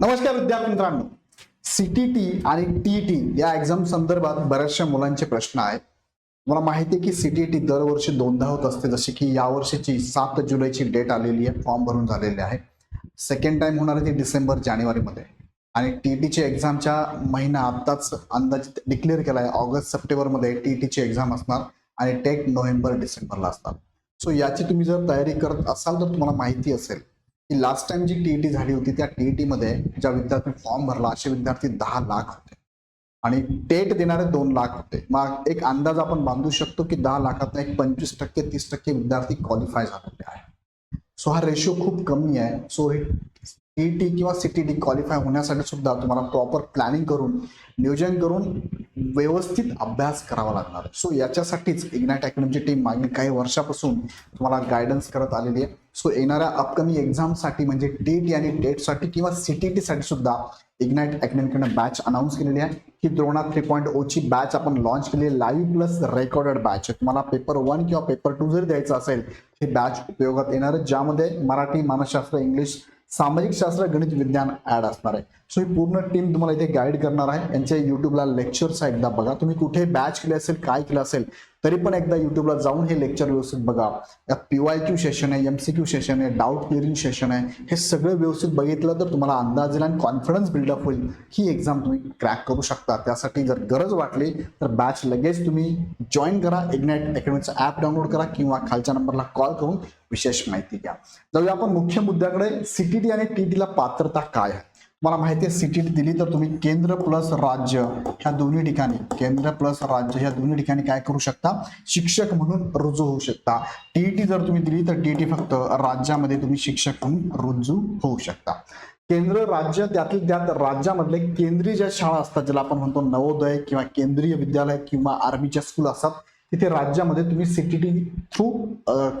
नमस्कार विद्यार्थी मित्रांनो. सीटीटी आणि टीटी या एक्झाम संदर्भात बऱ्याचशा मुलांचे प्रश्न आहेत. मला माहिती आहे की सीटीटी दरवर्षी दोनदा होत असते जशी की यावर्षीची सात जुलैची डेट आलेली आहे फॉर्म भरून झालेले आहे. सेकंड टाइम होणार आहे ती डिसेंबर जानेवारीमध्ये आणि टी टीची एक्झामच्या महिना आत्ताच अंदाज डिक्लेअर केला आहे ऑगस्ट सप्टेंबरमध्ये टी टीची एक्झाम असणार आणि टेक नोव्हेंबर डिसेंबरला असणार. सो याची तुम्ही जर तयारी करत असाल तर तुम्हाला माहिती असेल की लास्ट टाइम जी टीईटी झाली होती त्या टीईटी मध्ये ज्या विद्यार्थ्यांनी फॉर्म भरला असे विद्यार्थी दहा लाख होते. आणि टेट देणारे दोन लाख होते. मग एक अंदाज आपण बांधू शकतो की दहा लाखात एक पंचवीस टक्के तीस टक्के विद्यार्थी क्वालिफाय झालेले आहे सो हा रेशो खूप कमी आहे. सो हे टीईटी किंवा सी टी डी क्वालिफाय होण्यासाठी सुद्धा तुम्हाला प्रॉपर प्लॅनिंग करून नियोजन करून व्यवस्थित अभ्यास करावा लागणार. सो याच्यासाठीच इग्नाइट अकॅडमीची टीम मागील काही वर्षापासून तुम्हाला गायडन्स करत आलेली आहे. सो येणाऱ्या अपकमिंग एक्झामसाठी म्हणजे टी आणि टेटसाठी किंवा सी टी साठी सुद्धा इग्नाइट अकॅडमीकडनं बॅच अनाऊन्स केलेली आहे. ही द्रोणा थ्री पॉईंट ओची बॅच आपण लॉन्च केली आहे. लाईव्ह प्लस रेकॉर्डेड बॅच तुम्हाला पेपर वन किंवा पेपर टू जर द्यायचं असेल ही बॅच उपयोगात येणार आहे. ज्यामध्ये मराठी मानसशास्त्र इंग्लिश सामाजिक शास्त्र गणित विज्ञान ऍड असणार आहे सो ही पूर्ण टीम तुम्हाला इथे गाईड करणार आहे. यांच्या युट्यूबला लेक्चर्स एकदा बघा. तुम्ही कुठे बॅच केले असेल काय केलं असेल तरी पण एकदा युट्यूबला जाऊन हे लेक्चर व्यवस्थित बघा. यात पीवाय क्यू सेशन आहे एमसीक्यू सेशन आहे डाऊट क्लिअरिंग सेशन आहे हे सगळं व्यवस्थित बघितलं तर तुम्हाला अंदाज येईल आणि कॉन्फिडन्स बिल्डअप होईल. ही एक्झाम तुम्ही क्रॅक करू शकता. त्यासाठी जर गरज वाटली तर बॅच लगेच तुम्ही जॉईन करा. इग्नाईट अकॅडमीचं ॲप डाउनलोड करा किंवा खालच्या नंबरला कॉल करून विशेष माहिती घ्या. जाऊया आपण मुख्य मुद्द्याकडे. सीटीटी आणि टीटीला पात्रता काय आहे? मला माहिती आहे सीटीटी दिली तर तुम्ही केंद्र प्लस राज्य ह्या दोन्ही ठिकाणी. केंद्र प्लस राज्य ह्या दोन्ही ठिकाणी काय करू शकता? शिक्षक म्हणून रुजू होऊ शकता. टीईटी जर तुम्ही दिली तर टीईटी फक्त राज्यामध्ये तुम्ही शिक्षक म्हणून रुजू होऊ शकता. केंद्र राज्य त्यातील त्यात राज्यामधले केंद्रीय ज्या शाळा असतात ज्याला आपण म्हणतो नवोदय किंवा केंद्रीय विद्यालय किंवा आर्मीच्या स्कूल असतात तिथे राज्यामध्ये तुम्ही सीटीटी थ्रू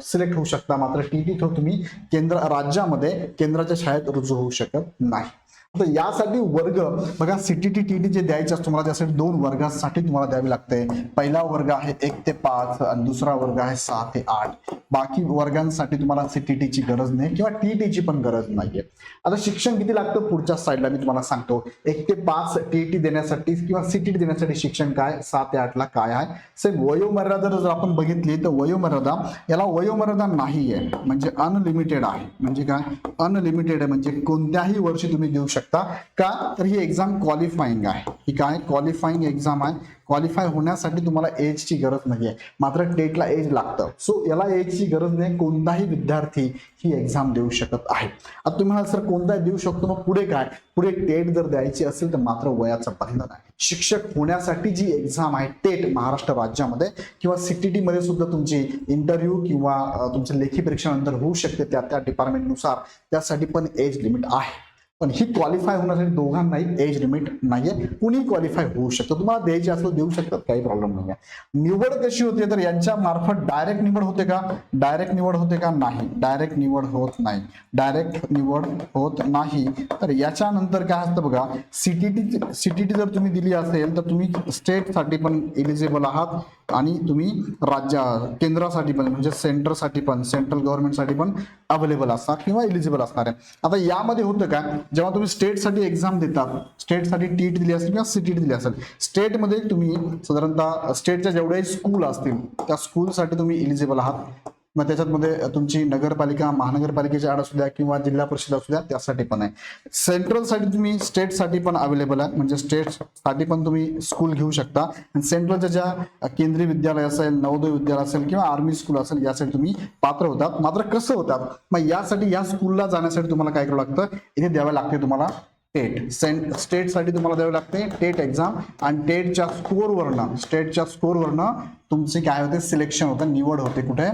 सिलेक्ट होऊ शकता. मात्र टीटी थ्रू तुम्ही केंद्र राज्यामध्ये केंद्राच्या शाळेत रुजू होऊ शकत नाही. तर यासाठी वर्ग बघा सीटीटी टी जे द्यायचे असतो तुम्हाला त्यासाठी दोन वर्गासाठी तुम्हाला द्यावी लागते. पहिला वर्ग आहे एक ते पाच आणि दुसरा वर्ग आहे सहा ते आठ. बाकी वर्गांसाठी तुम्हाला सीटीटीची गरज नाही किंवा टीटीची पण गरज नाहीये. आता शिक्षण किती लागतं? पुढच्या साईडला मी तुम्हाला सांगतो. एक ते पाच टीईटी देण्यासाठी किंवा सीटीटी देण्यासाठी शिक्षण काय? सहा ते आठला काय आहे? सेम वयोमर्यादा जर आपण बघितली तर वयोमर्यादा याला वयोमर्यादा नाही आहे म्हणजे अनलिमिटेड आहे. म्हणजे काय? अनलिमिटेड आहे. म्हणजे कोणत्याही वर्षी तुम्ही देऊ शकता. का? तर ही एक्झाम क्वालिफाईंग आहे. ही काय? क्वालिफाईंग एक्झाम आहे. क्वालिफाय होण्यासाठी तुम्हाला एजची गरज नाही आहे मात्र टेटला एज लागतं. सो याला एजची गरज नाही. कोणताही विद्यार्थी ही एक्झाम देऊ शकत आहे. आता तुम्ही म्हणाल सर कोणताही देऊ शकतो मग पुढे काय? पुढे टेट जर द्यायची असेल तर मात्र वयाचं बंधन आहे. शिक्षक होण्यासाठी जी एक्झाम आहे टेट महाराष्ट्र राज्यामध्ये किंवा सीटीटी मध्ये सुद्धा तुमची इंटरव्ह्यू किंवा तुमच्या तुमची लेखी परीक्षेनंतर होऊ शकते त्या त्या डिपार्टमेंटनुसार त्यासाठी पण एज लिमिट आहे. पण ही क्वालिफाय होण्यासाठी दोघांनाही एज लिमिट नाहीये. कुणी क्वालिफाय होऊ शकतं. तुम्हाला द्यायची असं देऊ शकतात. काही प्रॉब्लेम नाही निवड कशी होते तर यांच्या मार्फत डायरेक्ट निवड होते का? डायरेक्ट निवड होते का? नाही. डायरेक्ट निवड होत नाही. डायरेक्ट निवड होत नाही. तर याच्यानंतर काय असतं बघा सीटीटी सीटीटी जर तुम्ही दिली असेल तर तुम्ही स्टेटसाठी पण एलिजिबल आहात. आणि तुम्ही राज्य केंद्रासाठी पण म्हणजे सेंटरसाठी पण सेंट्रल गव्हर्नमेंटसाठी पण अवेलेबल असणार किंवा एलिजिबल असणार आहे. आता यामध्ये होतं का जेव्हा तुम्ही स्टेटसाठी एक्झाम देतात स्टेटसाठी टीट दिली असेल किंवा सीटीटी दिली असेल स्टेटमध्ये तुम्ही साधारणतः स्टेटच्या जेवढे स्कूल असतील त्या स्कूलसाठी तुम्ही एलिजिबल आहात. मग त्याच्यामध्ये तुमची नगरपालिका महानगरपालिकेची आड असू द्या किंवा जिल्हा परिषद असू द्या त्यासाठी पण आहे. सेंट्रलसाठी तुम्ही स्टेटसाठी पण अवेलेबल आहे. म्हणजे स्टेटसाठी पण तुम्ही स्कूल घेऊ शकता. आणि सेंट्रलच्या ज्या केंद्रीय विद्यालय असेल नवोदय विद्यालय असेल किंवा आर्मी स्कूल असेल यासाठी तुम्ही पात्र होतात. मात्र कसं होतात? मग यासाठी या स्कूलला जाण्यासाठी तुम्हाला काय करावं लागतं? इथे द्यावं लागते तुम्हाला टेट. सेंट स्टेटसाठी तुम्हाला द्यावी लागते टेट एक्झाम आणि टेटच्या स्कोरवरनं स्टेटच्या स्कोरवरनं तुमचे काय होते? सिलेक्शन होतं निवड होते कुठे?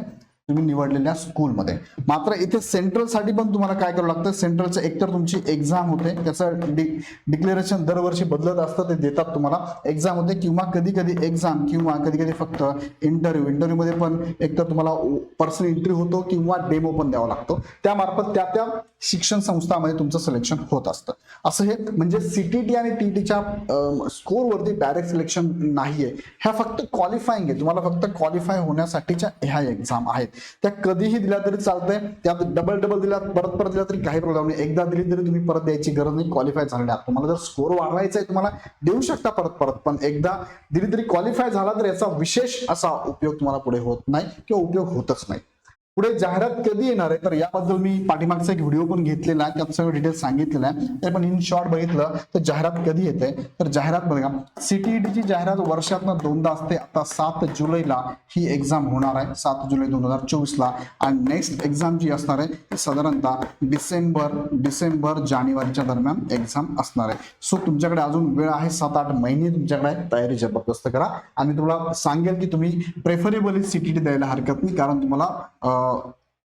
तुम्ही निवडलेल्या स्कूलमध्ये मात्र इथे सेंट्रलसाठी पण तुम्हाला काय करावं लागतं? सेंट्रलचं एकतर तुमची एक्झाम होते त्याचं डि डिक्लेरेशन दरवर्षी बदलत असतं ते देतात तुम्हाला. एक्झाम होते किंवा कधी कधी एक्झाम किंवा कधी कधी फक्त इंटरव्ह्यू इंटरव्ह्यूमध्ये पण एकतर तुम्हाला पर्सनल इंटरव्ह्यू होतो किंवा डेमो पण द्यावा लागतो. त्यामार्फत त्या त्या शिक्षण संस्थामध्ये तुमचं सिलेक्शन होत असतं. असं हे म्हणजे सीटीटी आणि टीटीच्या स्कोरवरती डायरेक्ट सिलेक्शन नाहीये. ह्या फक्त क्वालिफाईंग आहे. तुम्हाला फक्त क्वालिफाय होण्यासाठीच्या ह्या एक्झाम आहेत. त्या कधीही दिल्या तरी चालतंय. त्यात डबल डबल दिल्या परत परत दिल्या तरी काही प्रॉब्लेम नाही. एकदा दिली तरी तुम्ही परत द्यायची गरज नाही. क्वालिफाय झालेले आहात तुम्हाला जर स्कोर वाढवायचा आहे तुम्हाला देऊ शकता परत परत. पण एकदा दिली तरी क्वालिफाय झाला तर याचा विशेष असा उपयोग तुम्हाला पुढे होत नाही किंवा उपयोग होतच नाही. पुढे जाहिरात कधी येणार आहे? तर याबद्दल मी पाठीमागचा एक व्हिडिओ पण घेतलेला आहे. त्यात सगळं डिटेल्स सांगितलेलं आहे. ते पण इन शॉर्ट बघितलं तर जाहिरात कधी येते? तर जाहिरात बघा. सीटीईटीची जाहिरात वर्षातनं दोनदा असते. आता सात जुलैला ही एक्झाम होणार आहे. सात जुलै दोन हजार चोवीसला. आणि नेक्स्ट एक्झाम जी असणार आहे साधारणतः डिसेंबर डिसेंबर जानेवारीच्या दरम्यान एक्झाम असणार आहे. सो तुमच्याकडे अजून वेळ आहे. सात आठ महिने तुमच्याकडे तयारी जबरदस्त करा. आणि तुम्हाला सांगेल की तुम्ही प्रेफरेबली सीटीटी द्यायला हरकत नाही. कारण तुम्हाला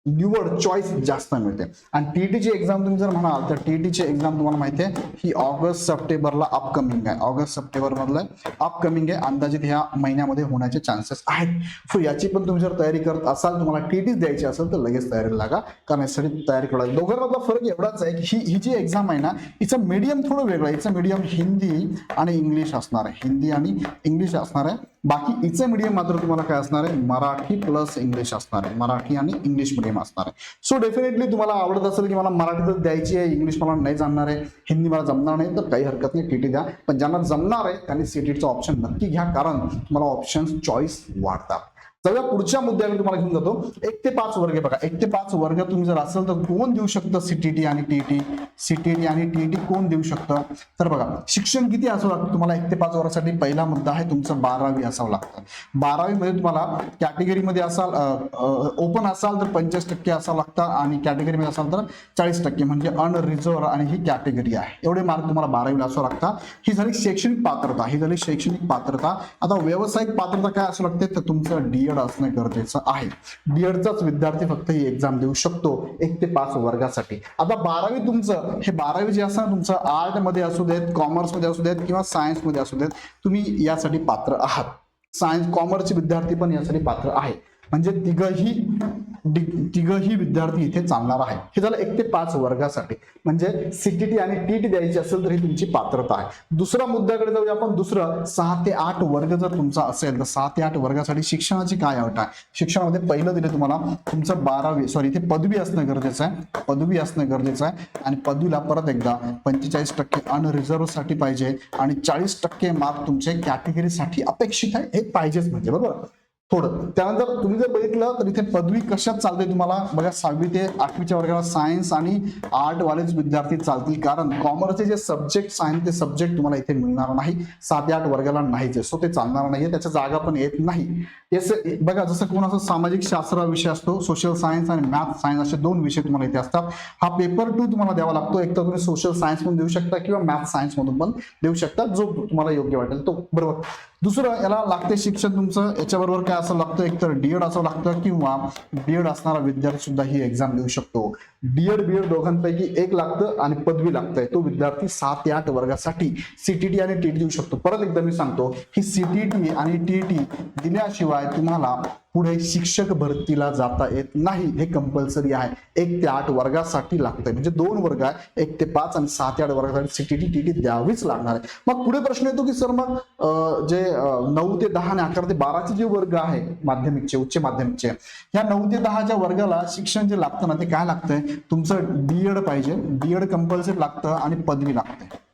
निवड चॉईस जास्त मिळते. आणि टीईटीची एक्झाम तुम्ही जर म्हणाल तर टीईटीची एक्झाम तुम्हाला माहिती आहे ही ऑगस्ट सप्टेंबरला अपकमिंग आहे. ऑगस्ट सप्टेंबर मधलं अपकमिंग आहे. अंदाजित ह्या महिन्यामध्ये होण्याचे चान्सेस आहेत. सो याची पण तुम्ही जर तयारी करत असाल तुम्हाला टीईटीच द्यायची असेल तर लगेच तयारीला लागा. कारण यासाठी तयारी करा दोघांमधला फरक एवढाच आहे की ही ही जी एक्झाम आहे ना हिचं मीडियम थोडं वेगळं आहे. हिचं मीडियम हिंदी आणि इंग्लिश असणार आहे. हिंदी आणि इंग्लिश असणार आहे. बाकी हिचं मीडियम मात्र तुम्हाला काय असणार आहे? मराठी प्लस इंग्लिश असणार आहे. मराठी आणि इंग्लिश मीडियम असणार आहे. सो डेफिनेटली तुम्हाला आवडत असेल की मला मराठीतच द्यायची आहे इंग्लिश मला नाही जाणणार आहे हिंदी मला जमणार नाही तर काही हरकत नाही टीटी द्या. पण ज्यांना जमणार आहे त्यांनी सीटीचा ऑप्शन नक्की घ्या कारण तुम्हाला ऑप्शन्स चॉईस वाढतात. जाऊया पुढच्या मुद्द्याकडे तुम्हाला घेऊन जातो. एक ते पाच वर्ग बघा. एक ते पाच वर्ग तुम्ही जर असेल तर कोण देऊ शकतं सीटीटी आणि टीईटी सीटीटी आणि टीईटी कोण देऊ शकतं? तर बघा शिक्षण किती असावं लागतं तुम्हाला? एक ते पाच वर्गासाठी पहिला मुद्दा आहे तुमचं बारावी असावं लागतं. बारावीमध्ये तुम्हाला कॅटेगरीमध्ये असाल ओपन असाल तर पंचवीस टक्के असावं लागतं आणि कॅटेगरीमध्ये असाल तर चाळीस टक्के. म्हणजे अनरिझर्व आणि ही कॅटेगरी आहे. एवढे मार्क तुम्हाला बारावीला असावं लागतात ही झाली शैक्षणिक पात्रता. ही झाली शैक्षणिक पात्रता. आता व्यावसायिक पात्रता काय असू लागते? तर तुमचं डीएड असणं गरजेचं आहे. डीएडचाच विद्यार्थी फक्त ही एक्झाम देऊ शकतो एक ते पाच वर्गासाठी. आता बारावी तुमचं हे बारावी जे असं तुमचं आर्टमध्ये असू देत कॉमर्समध्ये असू देत किंवा सायन्समध्ये असू देत तुम्ही यासाठी पात्र आहात. सायन्स कॉमर्सचे विद्यार्थी पण यासाठी पात्र आहे. म्हणजे तिघही तिघही विद्यार्थी इथे चालणार आहे हे झालं एक ते पाच वर्गासाठी. म्हणजे सीटीटी आणि टीटी द्यायची असेल तर ही तुमची पात्रता आहे. दुसरा मुद्द्याकडे जाऊया आपण. दुसरं सहा ते आठ वर्ग जर तुमचा असेल तर सहा ते आठ वर्गासाठी शिक्षणाची काय अट आहे? शिक्षणामध्ये पहिलं दिले तुम्हाला तुमचं बारावी सॉरी इथे पदवी असणं गरजेचं आहे. पदवी असणं गरजेचं आहे. आणि पदवीला परत एकदा पंचेचाळीस टक्के अनरिझर्व्हसाठी पाहिजे. आणि चाळीस टक्के मार्क तुमचे कॅटेगरीसाठी अपेक्षित आहे. हे पाहिजेच म्हणजे बरोबर? थोडं. त्यानंतर तुम्ही जर बघितलं तर इथे पदवी कशात चालते तुम्हाला? बघा सहावी ते आठवीच्या वर्गाला सायन्स आणि आर्ट वालेच विद्यार्थी चालतील. कारण कॉमर्सचे जे सब्जेक्ट सायन्स ते सब्जेक्ट तुम्हाला इथे मिळणार नाही. सात आठ वर्गाला नाहीच सो ते चालणार नाहीये. त्याच्या जागा पण येत नाही. याच बघा जसं कोणाचा सामाजिक शास्त्र विषय असतो सोशल सायन्स आणि मॅथ सायन्स असे दोन विषय तुम्हाला इथे असतात. हा पेपर टू तुम्हाला द्यावा लागतो. एक तर तुम्ही सोशल सायन्स मधून देऊ शकता किंवा मॅथ सायन्स मधून पण देऊ शकता जो तुम्हाला योग्य वाटेल तो. बरोबर? दुसरं याला लागते शिक्षण तुमचं. याच्याबरोबर काय असं लागतं? एक तर डीएड असं लागतं किंवा बीएड असणारा विद्यार्थी सुद्धा ही एक्झाम देऊ शकतो. डीएड बीएड दोघांपैकी एक लागतं आणि पदवी लागतंय. तो विद्यार्थी सात ते आठ वर्गासाठी सीटीटी आणि टीटी देऊ शकतो. परत एकदा मी सांगतो की सीटीटी आणि टीटी दिल्याशिवाय तुम्हाला पुढे शिक्षक भरतीला जाता येत नाही. हे कंपल्सरी आहे. एक ते आठ वर्गासाठी लागतंय. म्हणजे दोन वर्ग आहे. एक ते पाच आणि सहा ते आठ वर्गासाठी सीटीटी टीटी द्यावीच लागणार आहे. मग पुढे प्रश्न येतो की सर मग जे नऊ ते दहा आणि अकरा ते बाराचे जे वर्ग आहे माध्यमिकचे उच्च माध्यमिकचे ह्या नऊ ते दहाच्या वर्गाला शिक्षण जे लागतं ना ते काय लागतंय? तुमचं डीएड पाहिजे. डीएड कंपल्सरी लागतं आणि पदवी लागते.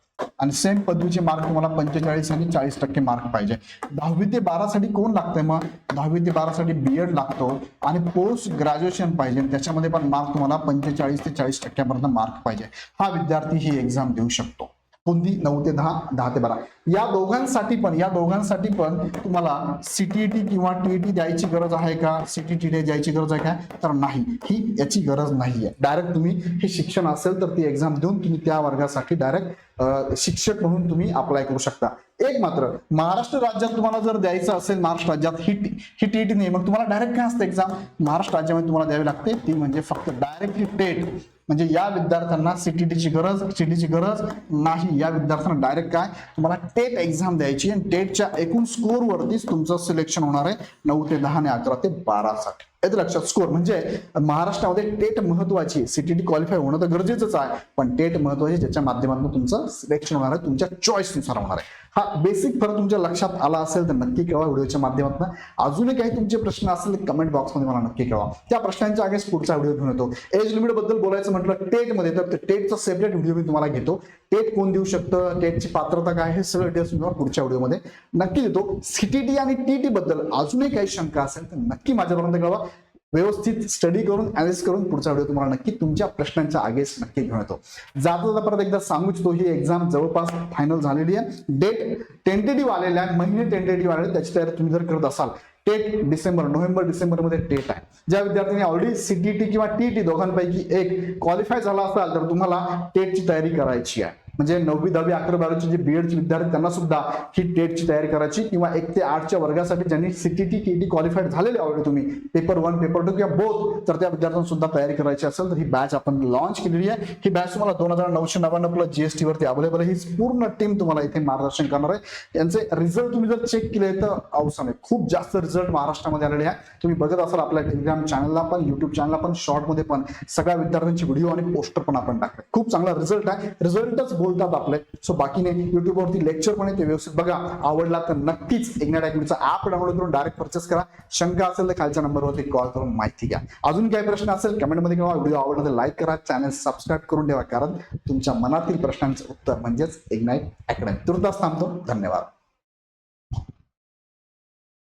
आणि सेम पदवीचे मार्क तुम्हाला पंचेचाळीस आणि चाळीस टक्के मार्क पाहिजे. दहावी ते बारासाठी कोण लागतंय मग? दहावी ते बारासाठी बीएड लागतो आणि पोस्ट ग्रॅज्युएशन पाहिजे आणि त्याच्यामध्ये पण मार्क तुम्हाला पंचेचाळीस ते चाळीस टक्क्यापर्यंत मार्क पाहिजे. हा विद्यार्थी ही एक्झाम देऊ शकतो. बुंदी नऊ ते दहा दहा ते बारा. या दोघांसाठी पण या दोघांसाठी पण तुम्हाला सीटीईटी किंवा टीईटी द्यायची गरज आहे का? सीटीटी द्यायची गरज आहे का? तर नाही. ही याची गरज नाहीये. डायरेक्ट तुम्ही हे शिक्षण असेल तर ती एक्झाम देऊन तुम्ही त्या वर्गासाठी डायरेक्ट शिक्षक म्हणून तुम्ही अप्लाय करू शकता. एक मात्र महाराष्ट्र राज्यात तुम्हाला जर द्यायचं असेल महाराष्ट्र राज्यात ही टी- ही टीईटी नाही मग तुम्हाला डायरेक्ट काय असतं एक्झाम महाराष्ट्र राज्यामध्ये तुम्हाला द्यावी लागते. ती म्हणजे फक्त डायरेक्टली टेट म्हणजे या विद्यार्थ्यांना सीटीटीची गरज सीटीची गरज नाही. या विद्यार्थ्यांना डायरेक्ट काय? तुम्हाला टेट एक्झाम द्यायची आणि टेटच्या एकूण स्कोरवरतीच तुमचं सिलेक्शन होणार आहे नऊ ते दहा आणि अकरा ते बारासाठी येतं लक्षात स्कोर म्हणजे महाराष्ट्रामध्ये टेट महत्वाची सीटीटी क्वालिफाय होणं तर गरजेचंच आहे. पण टेट महत्वाची ज्याच्या माध्यमातून तुमचं सिलेक्शन होणार आहे तुमच्या चॉईसनुसार होणार आहे. हा बेसिक फरक तुमच्या लक्षात आला असेल तर नक्की कळवा व्हिडिओच्या माध्यमातून. अजूनही काही तुमचे प्रश्न असतील कमेंट बॉक्समध्ये मला नक्की कळवा. त्या प्रश्नांच्या आगेच पुढचा व्हिडिओ घेऊन येतो. एज लिमिटबद्दल बोलायचं म्हटलं टेटमध्ये तर टेटचा सेपरेट व्हिडिओ मी तुम्हाला घेतो. टेट कोण देऊ शकतं? टेटची पात्रता काय हे सगळं डिटेल्स तुम्हाला पुढच्या व्हिडिओमध्ये नक्की देतो. सीटीटी आणि टीटी बद्दल अजूनही काही शंका असेल तर नक्की माझ्यापर्यंत कळवा. व्यवस्थित स्टडी करून अनालिस करून पुढचा व्हिडिओ तुम्हाला नक्की तुमच्या प्रश्नांच्या आगेस नक्की घेऊन येतो जाता जाता परत एकदा सांगू इच्छितो ही एक्झाम जवळपास फायनल झालेली आहे. डेट टेंटेटिव्ह आलेल्या आहे. महिने टेंटेटिव्ह आलेले त्याची तयारी तुम्ही जर करत असाल टेट डिसेंबर नोव्हेंबर डिसेंबरमध्ये टेट आहे. ज्या विद्यार्थ्यांनी ऑलरेडी सीटीटी किंवा टीटी दोघांपैकी एक क्वालिफाय झाला असाल तर तुम्हाला टेटची तयारी करायची आहे. म्हणजे नववी दहावी अकरा बारावीचे जे बीएडचे विद्यार्थी त्यांना सुद्धा ही टेटची तयारी करायची किंवा एक ते आठच्या वर्गासाठी ज्यांनी सीटीटी टीटी क्वालिफाईड झालेले ऑलरेडी तुम्ही पेपर वन पेपर टू किंवा बोथ तर त्या विद्यार्थ्यांना सुद्धा तयारी करायची असेल तर ही बॅच आपण लॉन्च केलेली आहे. ही बॅच तुम्हाला दोन हजार नऊशे नव्याण्णव प्लस जीएसटी वरती अवेलेबल आहे. ही पूर्ण टीम तुम्हाला इथे मार्गदर्शन करणार आहे. यांचे रिझल्ट तुम्ही जर चेक केले तर अवसर आहे. खूप जास्त रिझल्ट महाराष्ट्रामध्ये आलेले आहे. तुम्ही बघत असाल आपल्या टेलिग्राम चॅनलला पण युट्यूब चॅनलला पण शॉर्टमध्ये पण सगळ्या विद्यार्थ्यांची व्हिडिओ आणि पोस्टर पण आपण टाकले. खूप चांगला रिझल्ट आहे. रिझल्टच बोल बोलतात आपले. सो बाकी नाही युट्यूबवरती लेक्चर पण आहे ते व्यवस्थित बघा. आवडला तर नक्कीच इग्नाट अकॅडमीचा ऍप डाउनलोड करून डायरेक्ट परचेस करा. शंका असेल तर खालच्या नंबरवरती कॉल करून माहिती घ्या. अजून काही प्रश्न असेल कमेंटमध्ये किंवा व्हिडिओ आवडला तर लाईक करा. चॅनल सबस्क्राईब करून ठेवा कारण तुमच्या मनातील प्रश्नांचं उत्तर म्हणजेच इग्नाईट अकॅडमी तुर्तास थांबतो. धन्यवाद.